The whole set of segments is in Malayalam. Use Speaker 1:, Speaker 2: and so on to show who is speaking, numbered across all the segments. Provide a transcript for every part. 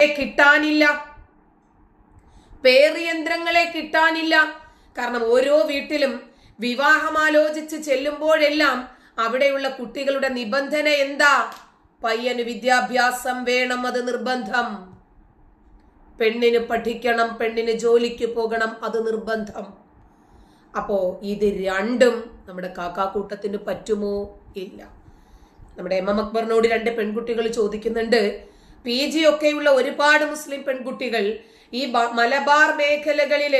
Speaker 1: കിട്ടാനില്ല. പേറിയന്ത്രങ്ങളെ കിട്ടാനില്ല. കാരണം ഓരോ വീട്ടിലും വിവാഹമാലോചിച്ച് ചെല്ലുമ്പോഴെല്ലാം അവിടെയുള്ള കുട്ടികളുടെ നിബന്ധന എന്താ? പയ്യന് വിദ്യാഭ്യാസം വേണം അത് നിർബന്ധം. പെണ്ണിന് പഠിക്കണം പെണ്ണിന് ജോലിക്ക് പോകണം അത് നിർബന്ധം. അപ്പോ ഇത് രണ്ടും നമ്മുടെ കാക്കാക്കൂട്ടത്തിന് പറ്റുമോ? ഇല്ല. നമ്മുടെ എം എം അക്ബറിനോട് രണ്ട് പെൺകുട്ടികൾ ചോദിക്കുന്നുണ്ട് പി ജി ഒക്കെയുള്ള ഒരുപാട് മുസ്ലിം പെൺകുട്ടികൾ ഈ മലബാർ മേഖലകളിൽ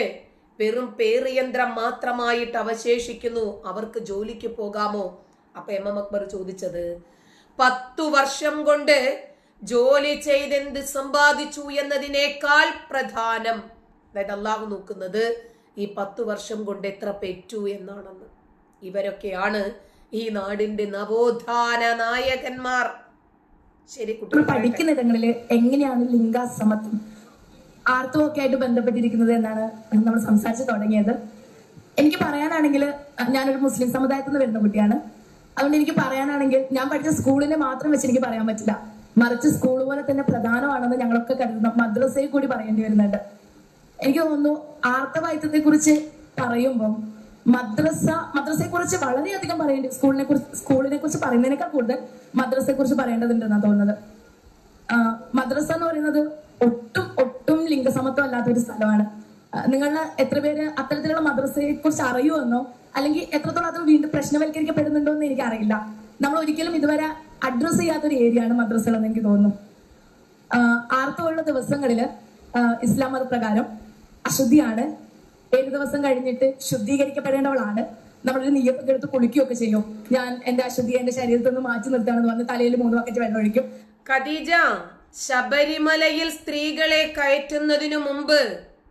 Speaker 1: വെറും പേറിയന്ത്രം മാത്രമായിട്ട് അവശേഷിക്കുന്നു. അവർക്ക് ജോലിക്ക് പോകാമോ? അപ്പൊ എം എം അക്ബർ ചോദിച്ചത് പത്തു വർഷം കൊണ്ട് ജോലി ചെയ്തെന്ത് സമ്പാദിച്ചു എന്നതിനേക്കാൾ പ്രധാനം. അതായത് അള്ളാഹു നോക്കുന്നത് ഈ പത്തു വർഷം കൊണ്ട് എത്ര പെറ്റു എന്നാണെന്ന്. ഇവരൊക്കെയാണ് ഈ നാടിന്റെ നവോത്ഥാന നായകന്മാർ. ശരി
Speaker 2: നമ്മൾ
Speaker 1: കുട്ടികൾ
Speaker 2: പഠിക്കുന്നിടങ്ങളിൽ എങ്ങനെയാണ് ലിംഗസമത്വം? ആർത്തവമൊക്കെ ആയിട്ട് ബന്ധപ്പെട്ടിരിക്കുന്നത് എന്നാണ് നമ്മൾ സംസാരിച്ചു തുടങ്ങിയത്. എനിക്ക് പറയാനാണെങ്കിൽ ഞാനൊരു മുസ്ലിം സമുദായത്തിൽ നിന്ന് വരുന്ന കുട്ടിയാണ്. അതുകൊണ്ട് എനിക്ക് പറയാനാണെങ്കിൽ ഞാൻ പഠിച്ച സ്കൂളിനെ മാത്രം വെച്ച് എനിക്ക് പറയാൻ പറ്റില്ല. മറിച്ച് സ്കൂൾ പോലെ തന്നെ പ്രധാനമാണെന്ന് ഞങ്ങളൊക്കെ കരുതുന്ന മദ്രസയിൽ കൂടി പറയേണ്ടി വരുന്നുണ്ട്. എനിക്ക് തോന്നുന്നു ആർത്തവായത്തെ കുറിച്ച് പറയുമ്പം മദ്രസ മദ്രസയെ കുറിച്ച് വളരെയധികം പറയേണ്ടി സ്കൂളിനെ കുറിച്ച് സ്കൂളിനെ കുറിച്ച് പറയുന്നതിനേക്കാൾ കൂടുതൽ മദ്രസയെ കുറിച്ച് പറയേണ്ടതുണ്ടെന്നാണ് തോന്നുന്നത്. മദ്രസ എന്ന് പറയുന്നത് ഒട്ടും ഒട്ടും ലിംഗസമത്വം അല്ലാത്ത ഒരു സ്ഥലമാണ് നിങ്ങളുടെ എത്ര പേര് അത്തരത്തിലുള്ള മദ്രസയെ കുറിച്ച് അറിയുമെന്നോ അല്ലെങ്കിൽ എത്രത്തോളം അത് വീണ്ടും പ്രശ്നവൽക്കരിക്കപ്പെടുന്നുണ്ടോ എന്ന് എനിക്ക് അറിയില്ല നമ്മൾ ഒരിക്കലും ഇതുവരെ അഡ്രസ് ചെയ്യാത്തൊരു ഏരിയ ആണ് മദ്രസകൾ എന്ന് എനിക്ക് തോന്നുന്നു. ആർത്തമുള്ള ദിവസങ്ങളിൽ ഇസ്ലാം മതപ്രകാരം അശുദ്ധിയാണ് ഏഴ് ദിവസം കഴിഞ്ഞിട്ട് ശുദ്ധീകരിക്കപ്പെടേണ്ടവളാണ്. നമ്മളൊരു നീയപ്പൊക്കെ എടുത്ത് കുളിക്കുകയൊക്കെ ചെയ്യും. ഞാൻ എന്റെ അശുദ്ധി എന്റെ ശരീരത്തിൽ നിന്ന് മാറ്റി നിർത്താണെന്ന് പറഞ്ഞ് തലയിൽ മൂന്ന് ബക്കറ്റ് വെള്ളം ഒഴിക്കും.
Speaker 1: ഖദീജ ശബരിമലയിൽ സ്ത്രീകളെ കയറ്റുന്നതിനു മുമ്പ്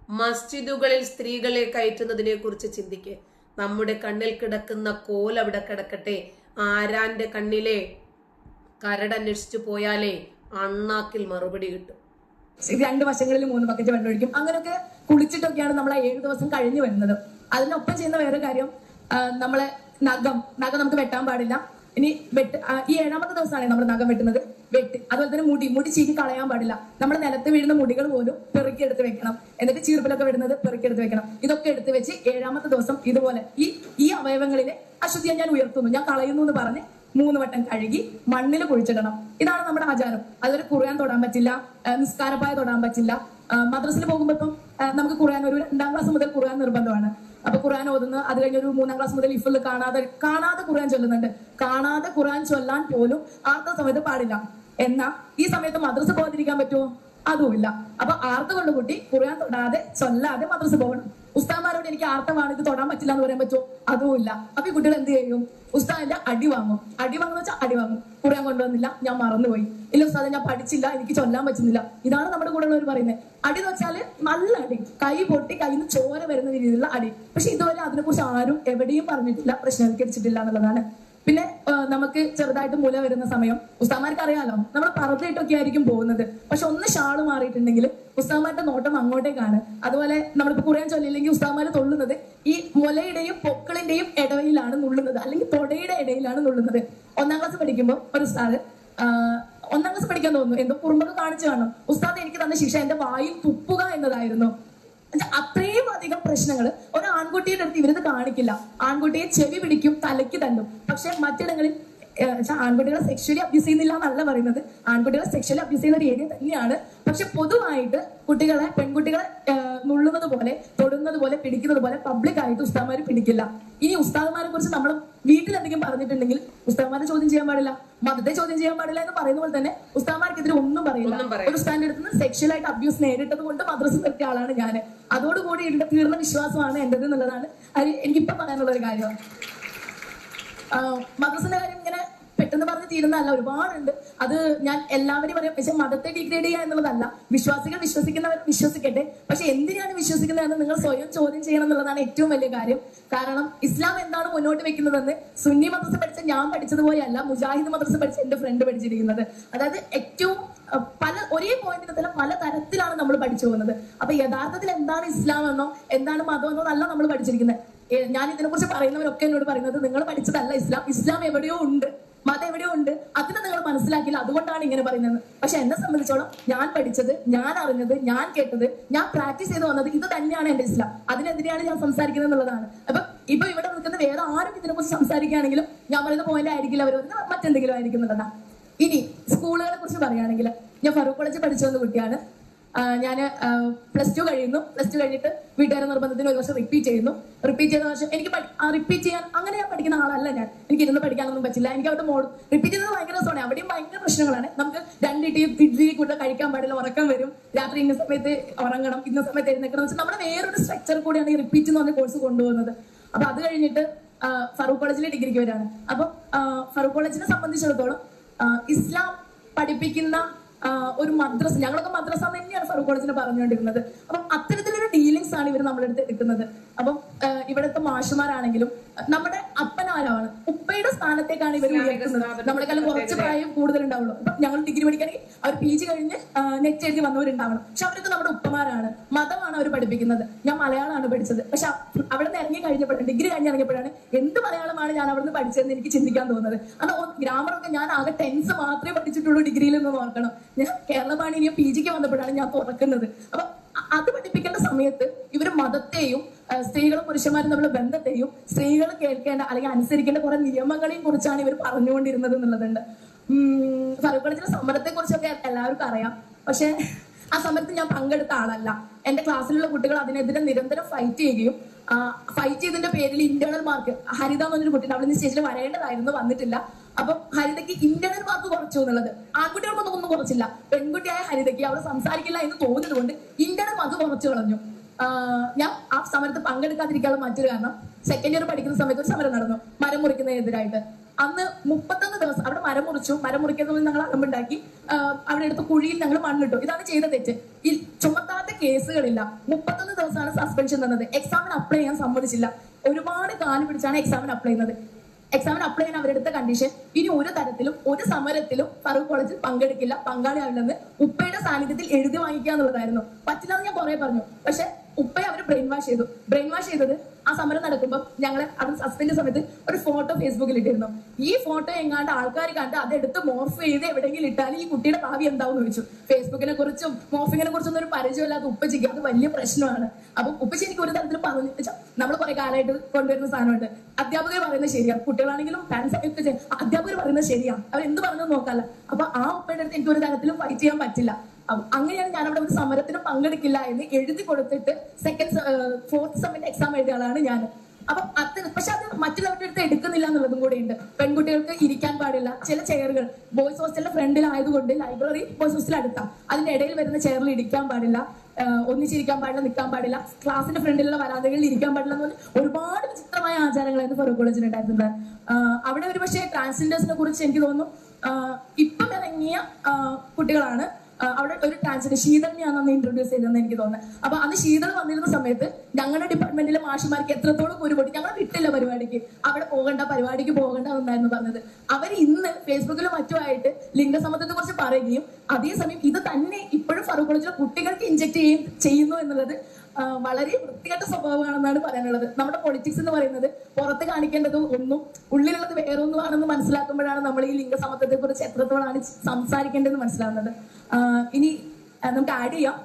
Speaker 1: മസ്ജിദുകളിൽ സ്ത്രീകളെ കയറ്റുന്നതിനെ കുറിച്ച് ചിന്തിക്കെ. നമ്മുടെ കണ്ണിൽ കിടക്കുന്ന കോൽ അവിടെ കിടക്കട്ടെ. ആരാന്റെ കണ്ണിലെ കരടന്വേഷിച്ചു പോയാലേ അണ്ണാക്കിൽ മറുപടി കിട്ടും.
Speaker 2: രണ്ട് വശങ്ങളിൽ മൂന്ന് ബക്കറ്റ് വെള്ളം ഒഴിക്കും അങ്ങനെയൊക്കെ കുളിച്ചിട്ടൊക്കെയാണ് നമ്മൾ ആ ഏഴ് ദിവസം കഴിഞ്ഞു വരുന്നത്. അതിനൊപ്പം ചെയ്യുന്ന വേറെ കാര്യം നമ്മളെ നഖം നഖം നമുക്ക് വെട്ടാൻ പാടില്ല. ഇനി വെട്ട് ഈ ഏഴാമത്തെ ദിവസമാണ് നമ്മൾ നഖം വെട്ടുന്നത്. വെട്ടി അതുപോലെ തന്നെ മുടി മുടി ചീകി കളയാൻ പാടില്ല. നമ്മൾ നിലത്ത് വീഴുന്ന മുടികൾ പോലും പെറുക്കിയെടുത്ത് വെക്കണം. എന്നിട്ട് ചീർപ്പിലൊക്കെ വിടുന്നത് പെറുക്കിയെടുത്ത് വെക്കണം. ഇതൊക്കെ എടുത്ത് വെച്ച് ഏഴാമത്തെ ദിവസം ഇതുപോലെ ഈ ഈ അവയവങ്ങളിലെ അശുദ്ധിയെ ഞാൻ ഉയർത്തുന്നു. ഞാൻ കളയുന്നു എന്ന് പറഞ്ഞ് മൂന്ന് വട്ടം കഴുകി മണ്ണിൽ കുഴിച്ചിടണം. ഇതാണ് നമ്മുടെ ആചാരം. അതൊരു കുറയാൻ തൊടാൻ പറ്റില്ല നിസ്കാരപ്പായ തൊടാൻ പറ്റില്ല. മദ്രസിൽ പോകുമ്പോൾ ഇപ്പം നമുക്ക് ഖുർആൻ ഒരു രണ്ടാം ക്ലാസ് മുതൽ ഖുർആൻ നിർബന്ധമാണ്. അപ്പൊ ഖുർആൻ ഓതുന്നു അത് കഴിഞ്ഞ് ഒരു മൂന്നാം ക്ലാസ് മുതൽ ഇഫിൽ കാണാതെ കാണാതെ ഖുർആൻ ചൊല്ലുന്നുണ്ട്. കാണാതെ ഖുർആൻ ചൊല്ലാൻ പോലും ആർത്ത സമയത്ത് പാടില്ല. എന്നാ ഈ സമയത്ത് മദ്രസ പോകാതിരിക്കാൻ പറ്റുമോ? അതുമില്ല. അപ്പൊ ആർത്ത കൊണ്ട് കുട്ടി ഖുർആൻ തൊടാതെ ചൊല്ലാതെ മദ്രസ പോകണം. ഉസ്താമാരോട് എനിക്ക് ആർത്തമാണ് ഇത് തൊടാൻ പറ്റില്ല എന്ന് പറയാൻ പറ്റുമോ? അതുമില്ല അപ്പൊ ഈ കുട്ടികൾ എന്ത് ചെയ്യും? ഉസ്താദിന്റെ അടി വാങ്ങും. അടി വാങ്ങുന്ന വെച്ചാൽ അടി വാങ്ങും. ഖുർആൻ കൊണ്ടുവന്നില്ല ഞാൻ മറന്നുപോയി. ഇല്ല ഉസ്താദ് ഞാൻ പഠിച്ചില്ല എനിക്ക് ചൊല്ലാൻ പറ്റുന്നില്ല. ഇതാണ് നമ്മുടെ കൂടെ ഉള്ളവർ പറയുന്നത്. അടി എന്ന് വെച്ചാൽ നല്ല അടി. കൈ പൊട്ടി കയ്യിൽ നിന്ന് ചോര വരുന്ന രീതിയിലുള്ള അടി. പക്ഷെ ഇതുവരെ അതിനെക്കുറിച്ച് ആരും എവിടെയും പറഞ്ഞിട്ടില്ല പ്രശ്നവൽക്കരിച്ചിട്ടില്ല എന്നുള്ളതാണ്. പിന്നെ നമുക്ക് ചെറുതായിട്ട് മുല വരുന്ന സമയം. ഉസ്താമാർക്ക് അറിയാമല്ലോ നമ്മൾ പറത്തിട്ടൊക്കെ ആയിരിക്കും പോകുന്നത്. പക്ഷെ ഒന്ന് ഷാൾ മാറിയിട്ടുണ്ടെങ്കിൽ ഉസ്താമാരുടെ നോട്ടം അങ്ങോട്ടേക്കാണ്. അതുപോലെ നമ്മളിപ്പോ കുറേ ചൊല്ലില്ലെങ്കിൽ ഉസ്താമാര് തൊള്ളുന്നത് ഈ മുലയുടെയും പൊക്കളിന്റെയും ഇടയിലാണ് നുള്ളുന്നത്. അല്ലെങ്കിൽ തൊടയുടെ ഇടയിലാണ് നുള്ളുന്നത്. ഒന്നാം ക്ലാസ് പഠിക്കുമ്പോൾ ഒരു ഉസ്താദ് ഒന്നാം ക്ലാസ് പഠിക്കാൻ തോന്നുന്നു. എന്തോ കുറുമ്പൊക്കെ കാണിച്ചു കാണും ഉസ്താദ് എനിക്ക് തന്ന ശിക്ഷ എന്റെ വായിൽ തുപ്പുക എന്നതായിരുന്നു. അത്രയും അധികം പ്രശ്നങ്ങൾ ഒരു ആൺകുട്ടിയുടെ അടുത്ത് ഇവരത് കാണിക്കില്ല. ആൺകുട്ടിയെ ചെവി പിടിക്കും തലയ്ക്ക് തല്ലും പക്ഷെ മറ്റിടങ്ങളിൽ ആൺകുട്ടികളെ സെക്ഷലി അബ്യൂസ് ചെയ്യുന്നില്ല എന്നല്ല പറയുന്നത്. ആൺകുട്ടികളെ സെക്ഷലി അബ്യൂസ് ചെയ്യുന്ന രീതി ഏരിയ തന്നെയാണ്. പക്ഷെ പൊതുവായിട്ട് കുട്ടികളെ പെൺകുട്ടികളെ നുള്ളുന്നത് പോലെ തൊടുന്നത് പോലെ പിടിക്കുന്നത് പോലെ പബ്ലിക് ആയിട്ട് ഉസ്താദ്മാര് പിടിക്കില്ല. ഇനി ഉസ്താദ്മാരെ കുറിച്ച് നമ്മൾ വീട്ടിൽ എന്തെങ്കിലും പറഞ്ഞിട്ടുണ്ടെങ്കിൽ ഉസ്താദ്മാരെ ചോദ്യം ചെയ്യാൻ പാടില്ല. മതത്തെ ചോദ്യം ചെയ്യാൻ പാടില്ല എന്ന് പറയുന്ന പോലെ തന്നെ ഉസ്താദ്മാർക്കെതിരെ ഒന്നും പറയില്ല. ഒരു ഉസ്താദിന്റെ അടുത്ത് നിന്ന് സെക്ഷൽ ആയിട്ട് അബ്യൂസ് നേരിട്ടത് കൊണ്ട് മദ്രസ നിർത്തിയ ആളാണ് ഞാൻ അതോടുകൂടി എന്റെ തീർന്ന വിശ്വാസമാണ് എന്റേത് എന്നുള്ളതാണ്. അത് എനിക്കിപ്പോ പറയാനുള്ള ഒരു കാര്യമാണ് മദ്രസിന്റെ കാര്യം ഇങ്ങനെ പെട്ടെന്ന് പറഞ്ഞ് തീരുന്നതല്ല ഒരുപാടുണ്ട്. അത് ഞാൻ എല്ലാവരും പറയാം പക്ഷെ മതത്തെ ഡിഗ്രേഡ് ചെയ്യുക എന്നുള്ളതല്ല. വിശ്വാസികൾ വിശ്വസിക്കുന്നവർ വിശ്വസിക്കട്ടെ. പക്ഷെ എന്തിനാണ് വിശ്വസിക്കുന്നതെന്ന് നിങ്ങൾ സ്വയം ചോദ്യം ചെയ്യണം എന്നുള്ളതാണ് ഏറ്റവും വലിയ കാര്യം. കാരണം ഇസ്ലാം എന്താണ് മുന്നോട്ട് വെക്കുന്നതെന്ന് സുന്നി മദ്രസ പഠിച്ച ഞാൻ പഠിച്ചതുപോലെയല്ല മുജാഹിദ് മദ്രസ പഠിച്ച എന്റെ ഫ്രണ്ട് പഠിച്ചിരിക്കുന്നത്. അതായത് ഏറ്റവും പല ഒരേ പോയിന്റിന് തന്നെ പല തരത്തിലാണ് നമ്മൾ പഠിച്ചു പോകുന്നത്. അപ്പൊ യഥാർത്ഥത്തിൽ എന്താണ് ഇസ്ലാം എന്നോ എന്താണ് മതം എന്നോ അല്ല നമ്മൾ പഠിച്ചിരിക്കുന്നത്. ഞാൻ ഇതിനെ കുറിച്ച് പറയുന്നവരൊക്കെ എന്നോട് പറയുന്നത് നിങ്ങൾ പഠിച്ചതല്ല ഇസ്ലാം. ഇസ്ലാം എവിടെയോ ഉണ്ട്. മതം എവിടെയോ ഉണ്ട്. അതിനെ നിങ്ങൾ മനസ്സിലാക്കിയില്ല. അതുകൊണ്ടാണ് ഇങ്ങനെ പറയുന്നത്. പക്ഷെ എന്നെ സംബന്ധിച്ചോളം ഞാൻ പഠിച്ചത് ഞാൻ അറിഞ്ഞത് ഞാൻ കേട്ടത് ഞാൻ പ്രാക്ടീസ് ചെയ്ത് വന്നത് ഇത് തന്നെയാണ് എന്റെ ഇസ്ലാം. അതിനെതിരെയാണ് ഞാൻ സംസാരിക്കുന്നത് എന്നുള്ളതാണ്. അപ്പൊ ഇപ്പൊ ഇവിടെ നിൽക്കുന്ന വേറെ ആരും ഇതിനെക്കുറിച്ച് സംസാരിക്കുകയാണെങ്കിലും ഞാൻ പറയുന്ന പോയിന്റ് ആയിരിക്കില്ല അവർ. മറ്റെന്തെങ്കിലും ആയിരിക്കും എന്നുള്ളതാണ്. ഇനി സ്കൂളുകളെ കുറിച്ച് പറയുകയാണെങ്കിൽ ഞാൻ ഫറൂഖ് കോളേജിൽ പഠിച്ചു വന്ന കുട്ടിയാണ്. ഞാൻ പ്ലസ് ടു കഴിയുന്നു. പ്ലസ് ടു കഴിഞ്ഞിട്ട് വീട്ടുകാരെ നിർബന്ധത്തിന് ഒരു വർഷം റിപ്പീറ്റ് ചെയ്യുന്നു. റിപ്പീറ്റ് ചെയ്ത വർഷം എനിക്ക് റിപ്പീറ്റ് ചെയ്യാൻ അങ്ങനെ ഞാൻ പഠിക്കുന്ന ആളല്ല ഞാൻ. എനിക്ക് ഇരുന്ന് പഠിക്കാനൊന്നും പറ്റില്ല. എനിക്ക് അവിടെ മോഡ് റിപ്പീറ്റ് ചെയ്യുന്നത് ഭയങ്കര രസമാണ്. അവിടെയും ഭയങ്കര പ്രശ്നങ്ങളാണ്. നമുക്ക് രണ്ട് ഇഡ്ലി കൂടുതൽ കഴിക്കാൻ പാടില്ല ഉറക്കം വരും. രാത്രി ഇന്ന സമയത്ത് ഉറങ്ങണം ഇന്ന സമയത്ത് എഴുന്നേക്കണം വെച്ചാൽ നമ്മുടെ വേറൊരു സ്ട്രക്ചർ കൂടിയാണ് ഈ റിപ്പീറ്റ് എന്ന് പറഞ്ഞ കോഴ്സ് കൊണ്ടുപോകുന്നത്. അപ്പൊ അത് കഴിഞ്ഞിട്ട് ഫറൂഖ് കോളേജിലെ ഡിഗ്രിക്ക് വരാണ്. അപ്പൊ ഫറൂഖ് കോളേജിനെ സംബന്ധിച്ചിടത്തോളം ഇസ്ലാം പഠിപ്പിക്കുന്ന ഒരു മദ്രസ ഞങ്ങളൊക്കെ മദ്രസ തന്നെയാണ് ഫറൂഖ് കോളേജിന് പറഞ്ഞുകൊണ്ടിരുന്നത്. അപ്പം അത്തരത്തിലൊരു ഡീലിങ്സ് ആണ് ഇവർ നമ്മളെടുത്ത് എടുക്കുന്നത്. അപ്പം ഇവിടുത്തെ മാഷുമാരാണെങ്കിലും നമ്മുടെ അപ്പനാരാണ് ഉപ്പയുടെ സ്ഥാനത്തേക്കാണ് ഇവർ ഉയർത്തുന്നത്. നമ്മളെക്കാളും കുറച്ച് പ്രായം കൂടുതൽ ഉണ്ടാവുള്ളൂ അപ്പൊ ഞങ്ങൾ ഡിഗ്രി പഠിക്കണമെങ്കിൽ അവർ പി ജി കഴിഞ്ഞ് നെറ്റ് എഴുതി വന്നവരുണ്ടാവണം. പക്ഷെ അവരൊക്കെ നമ്മുടെ ഉപ്പമാരാണ്. മതമാണ് അവർ പഠിപ്പിക്കുന്നത്. ഞാൻ മലയാളമാണ് പഠിച്ചത്. പക്ഷെ അവിടെ നിന്ന് ഇറങ്ങി കഴിഞ്ഞപ്പോഴാണ് ഡിഗ്രി കഴിഞ്ഞ് ഇറങ്ങിയപ്പോഴാണ് എന്ത് മലയാളമാണ് ഞാൻ അവിടെ നിന്ന് പഠിച്ചതെന്ന് എനിക്ക് ചിന്തിക്കാൻ തോന്നുന്നത്. അത് ഗ്രാമറൊക്കെ ഞാൻ ആകെ ടെൻസ് മാത്രമേ പഠിച്ചിട്ടുള്ളൂ ഡിഗ്രിയിൽ നിന്ന് നോക്കണം. ഞാൻ കേരളമാണ് ഇനി പി ജിക്ക് വന്നപ്പോഴാണ് ഞാൻ തുറക്കുന്നത്. അപ്പൊ അത് പഠിപ്പിക്കേണ്ട സമയത്ത് ഇവർ മതത്തെയും സ്ത്രീകളും പുരുഷന്മാരും തമ്മിലുള്ള ബന്ധത്തെയും സ്ത്രീകൾ കേൾക്കേണ്ട അല്ലെങ്കിൽ അനുസരിക്കേണ്ട കുറെ നിയമങ്ങളെയും കുറിച്ചാണ് ഇവർ പറഞ്ഞുകൊണ്ടിരുന്നത് എന്നുള്ളതുണ്ട്. ഫറൂഖ് കോളേജിലെ സമരത്തെ കുറിച്ചൊക്കെ എല്ലാവർക്കും അറിയാം. പക്ഷെ ആ സമരത്തിൽ ഞാൻ പങ്കെടുത്ത ആളല്ല. എന്റെ ക്ലാസ്സിലുള്ള കുട്ടികൾ അതിനെതിരെ നിരന്തരം ഫൈറ്റ് ചെയ്യുകയും ഫൈറ്റ് ചെയ്തതിന്റെ പേരിൽ ഇന്റേണൽ മാർക്ക് ഹരിത എന്നൊരു കുട്ടി അവിടെ നിന്ന് സ്റ്റേജിൽ വരേണ്ടതായിരുന്നു വന്നിട്ടില്ല. അപ്പം ഹരിതയ്ക്ക് ഇന്റേണൽ മാർക്ക് കുറച്ചു എന്നുള്ളത്. ആൺകുട്ടികൾക്കൊന്നും ഒന്നും കുറച്ചില്ല. പെൺകുട്ടിയായ ഹരിതയ്ക്ക് അവൾ സംസാരിക്കില്ല എന്ന് തോന്നിയതുകൊണ്ട് ഇന്റേണൽ മാർക്ക് കുറച്ചു കളഞ്ഞു. ഞാൻ ആ സമരത്ത് പങ്കെടുക്കാതിരിക്കാനുള്ള മറ്റൊരു കാരണം സെക്കൻഡ് ഇയർ പഠിക്കുന്ന സമയത്ത് ഒരു സമരം നടന്നു മരം മുറിക്കുന്നതിനെതിരായിട്ട് അന്ന് മുപ്പത്തൊന്ന് ദിവസം അവിടെ മരം മുറിച്ചു മരം മുറിക്കുന്നതിൽ ഞങ്ങൾ അകമ്പുണ്ടാക്കി അവിടെ എടുത്ത് കുഴിയിൽ ഞങ്ങൾ മണ്ണിട്ടു. ഇതാണ് ചെയ്ത തെറ്റ്. ഈ ചുമത്താത്ത കേസുകളില്ല. മുപ്പത്തൊന്ന് ദിവസമാണ് സസ്പെൻഷൻ തന്നത്. എക്സാമിന് അപ്ലൈ ചെയ്യാൻ സമ്മതിച്ചില്ല. ഒരുപാട് കാലം പിടിച്ചാണ് എക്സാമിന് അപ്ലൈ ചെയ്യുന്നത്. എക്സാമിന് അപ്ലൈ ചെയ്യാൻ അവരെടുത്ത കണ്ടീഷൻ ഇനി ഒരു തരത്തിലും ഒരു സമരത്തിലും ഫറൂഖ് കോളേജിൽ പങ്കെടുക്കില്ല. പങ്കാളിയാവില്ലെന്ന് ഉപ്പയുടെ സാന്നിധ്യത്തിൽ എഴുതി വാങ്ങിക്കുക എന്നുള്ളതായിരുന്നു. പറ്റില്ലാന്ന് ഞാൻ കുറെ പറഞ്ഞു. പക്ഷെ ഉപ്പയെ അവർ ബ്രെയിൻ വാഷ് ചെയ്തു. ബ്രെയിൻ വാഷ് ചെയ്തത് ആ സമരം നടക്കുമ്പോൾ ഞങ്ങളെ അത് സസ്പെൻഡ് സമയത്ത് ഒരു ഫോട്ടോ ഫേസ്ബുക്കിൽ ഇട്ടിരുന്നു. ഈ ഫോട്ടോ എങ്ങാണ്ട് ആൾക്കാർ കണ്ട് അതെടുത്ത് മോർഫ് ചെയ്ത് എവിടെയെങ്കിലും ഇട്ടാൽ ഈ കുട്ടിയുടെ ഭാവി എന്താവും ചോദിച്ചു. ഫേസ്ബുക്കിനെ കുറിച്ചും മോർഫിങ്ങിനെ കുറിച്ചൊന്നും ഒരു പരിചയമില്ലാത്ത ഉപ്പച്ചിക്ക് അത് വലിയ പ്രശ്നമാണ്. അപ്പൊ ഉപ്പച്ചി എനിക്ക് ഒരു തരത്തിൽ പറഞ്ഞു നമ്മൾ കുറെ കാലമായിട്ട് കൊണ്ടുവരുന്ന സാധനമുണ്ട്. അധ്യാപകർ പറയുന്നത് ശരിയാണ് കുട്ടികളാണെങ്കിലും പാരന്റ്സ് ഒക്കെ. അധ്യാപകർ പറയുന്നത് ശരിയാണ് അവർ എന്ത് പറഞ്ഞു നോക്കാല്ല. അപ്പൊ ആ ഉപ്പയുടെ അടുത്ത് എനിക്ക് ഒരു തരത്തിലും ഫൈറ്റ് ചെയ്യാൻ പറ്റില്ല. അങ്ങനെയാണ് ഞാൻ അവിടെ ഒരു സമരത്തിന് പങ്കെടുക്കില്ല എന്ന് എഴുതി കൊടുത്തിട്ട് സെക്കൻഡ് ഫോർത്ത് സെമ്മിന്റെ എക്സാം എഴുതിയ ആളാണ് ഞാൻ. അപ്പൊ അത് പക്ഷെ അത് മറ്റുള്ളവരുടെ അടുത്ത് എടുക്കുന്നില്ല എന്നുള്ളതും കൂടെ ഉണ്ട്. പെൺകുട്ടികൾക്ക് ഇരിക്കാൻ പാടില്ല. ചില ചെയറുകൾ ബോയ്സ് ഹോസ്റ്റലിന്റെ ഫ്രണ്ടിലായതുകൊണ്ട് ലൈബ്രറി ബോയ്സ് ഹോസ്റ്റൽ അടുത്ത. അതിന്റെ ഇടയിൽ വരുന്ന ചെയറിൽ ഇരിക്കാൻ പാടില്ല. ഒന്നിച്ചിരിക്കാൻ പാടില്ല നിൽക്കാൻ പാടില്ല. ക്ലാസിന്റെ ഫ്രണ്ടിലുള്ള വരാതകളിൽ ഇരിക്കാൻ പാടില്ല എന്ന് ഒരുപാട് വിചിത്രമായ ആചാരങ്ങളായിരുന്നു ഫറൂഖ് കോളേജിൽ ഉണ്ടായിരുന്നത്. അവിടെ ഒരു പക്ഷേ ട്രാൻസ്ജെൻഡേഴ്സിനെ കുറിച്ച് എനിക്ക് തോന്നുന്നു. ഇപ്പം ഇറങ്ങിയ കുട്ടികളാണ്. അവിടെ ഒരു ട്രാൻസ്ജെൻഡർ ശീതളിനെയാണ് അന്ന് ഇൻട്രൊഡ്യൂസ് ചെയ്തതെന്ന് എനിക്ക് തോന്നുന്നത് അപ്പൊ അന്ന് ശീതൾ വന്നിരുന്ന സമയത്ത് ഞങ്ങളുടെ ഡിപ്പാർട്ട്മെന്റിലെ മാഷിമാർക്ക് എത്രത്തോളം ഒരു കുരുപൊട്ടി ഞങ്ങൾ വിട്ടില്ല പരിപാടിക്ക്. അവിടെ പോകണ്ട പരിപാടിക്ക് പോകണ്ട എന്നായിരുന്നു പറഞ്ഞത്. അവർ ഇന്ന് ഫേസ്ബുക്കിലും മറ്റുമായിട്ട് ലിംഗസമത്വത്തെ കുറിച്ച് പറയുകയും അതേസമയം ഇത് തന്നെ ഇപ്പോഴും ഫറൂഖ് കോളേജിലെ കുട്ടികൾക്ക് ഇഞ്ചക്ട് ചെയ്യും ചെയ്യുന്നു എന്നുള്ളത് വളരെ വൃത്തികെട്ട സ്വഭാവമാണെന്നാണ് പറയാനുള്ളത്. നമ്മുടെ പൊളിറ്റിക്സ് എന്ന് പറയുന്നത് പുറത്ത് കാണിക്കേണ്ടത് ഒന്നും ഉള്ളിലുള്ളത് വേറൊന്നുമാണെന്ന് മനസ്സിലാക്കുമ്പോഴാണ് നമ്മൾ ഈ ലിംഗസമത്വത്തെ കുറിച്ച് എത്രത്തോളാണ് സംസാരിക്കേണ്ടതെന്ന് മനസ്സിലാവുന്നത്. ഇനി നമുക്ക് ആഡ് ചെയ്യാം.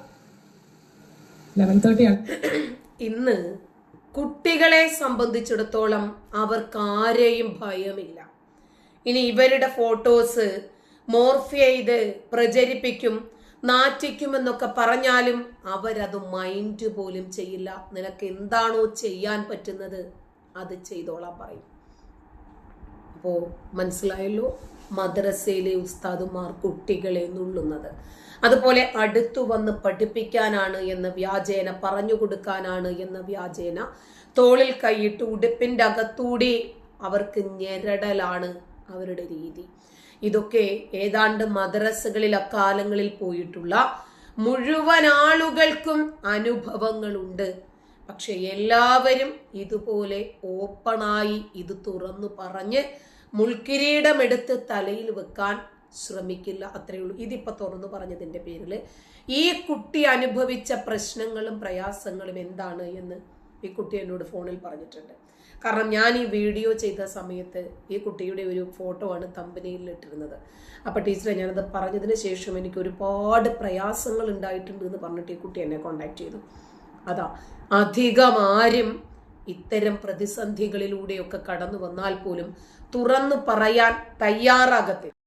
Speaker 2: ലെവൻ തേർട്ടി ആണ്.
Speaker 1: ഇന്ന് കുട്ടികളെ സംബന്ധിച്ചിടത്തോളം അവർക്ക് ആരെയും ഭയമില്ല. ഇനി ഇവരുടെ ഫോട്ടോസ് മോർഫ് ചെയ്ത് പ്രചരിപ്പിക്കും നാറ്റിക്കുമെന്നൊക്കെ പറഞ്ഞാലും അവരത് മൈൻഡ് പോലും ചെയ്യില്ല. നിനക്ക് എന്താണോ ചെയ്യാൻ പറ്റുന്നത് അത് ചെയ്തോളാൻ പറയും. അപ്പോൾ മനസ്സിലായല്ലോ? മദ്രസയിലെ ഉസ്താദുമാർ കുട്ടികളെ നുള്ളുന്നത്. അതുപോലെ അടുത്തു വന്ന് പഠിപ്പിക്കാനാണ് എന്ന വ്യാജേന പറഞ്ഞു കൊടുക്കാനാണ് എന്ന വ്യാജേന തോളിൽ കൈയിട്ട് ഉടുപ്പിന്റെ അകത്തൂടി അവർക്ക് ഞെരടലാണ് അവരുടെ രീതി. ഇതൊക്കെ ഏതാണ്ട് മദ്രസകളിൽ അക്കാലങ്ങളിൽ പോയിട്ടുള്ള മുഴുവൻ ആളുകൾക്കും അനുഭവങ്ങളുണ്ട്. പക്ഷെ എല്ലാവരും ഇതുപോലെ ഓപ്പണായി ഇത് തുറന്നു പറഞ്ഞ് മുൾക്കിരീടമെടുത്ത് തലയിൽ വെക്കാൻ ശ്രമിക്കില്ല. അത്രയേ ഉള്ളൂ. ഇതിപ്പോൾ തുറന്നു പറഞ്ഞതിന്റെ പേരിൽ ഈ കുട്ടി അനുഭവിച്ച പ്രശ്നങ്ങളും പ്രയാസങ്ങളും എന്താണ് എന്ന് ഈ കുട്ടി എന്നോട് ഫോണിൽ പറഞ്ഞിട്ടുണ്ട്. കാരണം ഞാൻ ഈ വീഡിയോ ചെയ്ത സമയത്ത് ഈ കുട്ടിയുടെ ഒരു ഫോട്ടോ ആണ് തമ്പനിയിൽ ഇട്ടിരുന്നത്. അപ്പോൾ ടീച്ചറെ ഞാനത് പറഞ്ഞതിന് ശേഷം എനിക്ക് ഒരുപാട് പ്രയാസങ്ങൾ ഉണ്ടായിട്ടുണ്ട് എന്ന് പറഞ്ഞിട്ട് ഈ കുട്ടി എന്നെ കോണ്ടാക്ട് ചെയ്തു. അതാ അധികം ആരും ഇത്തരം പ്രതിസന്ധികളിലൂടെയൊക്കെ കടന്നു വന്നാൽ പോലും തുറന്നു പറയാൻ തയ്യാറാകത്തില്ല.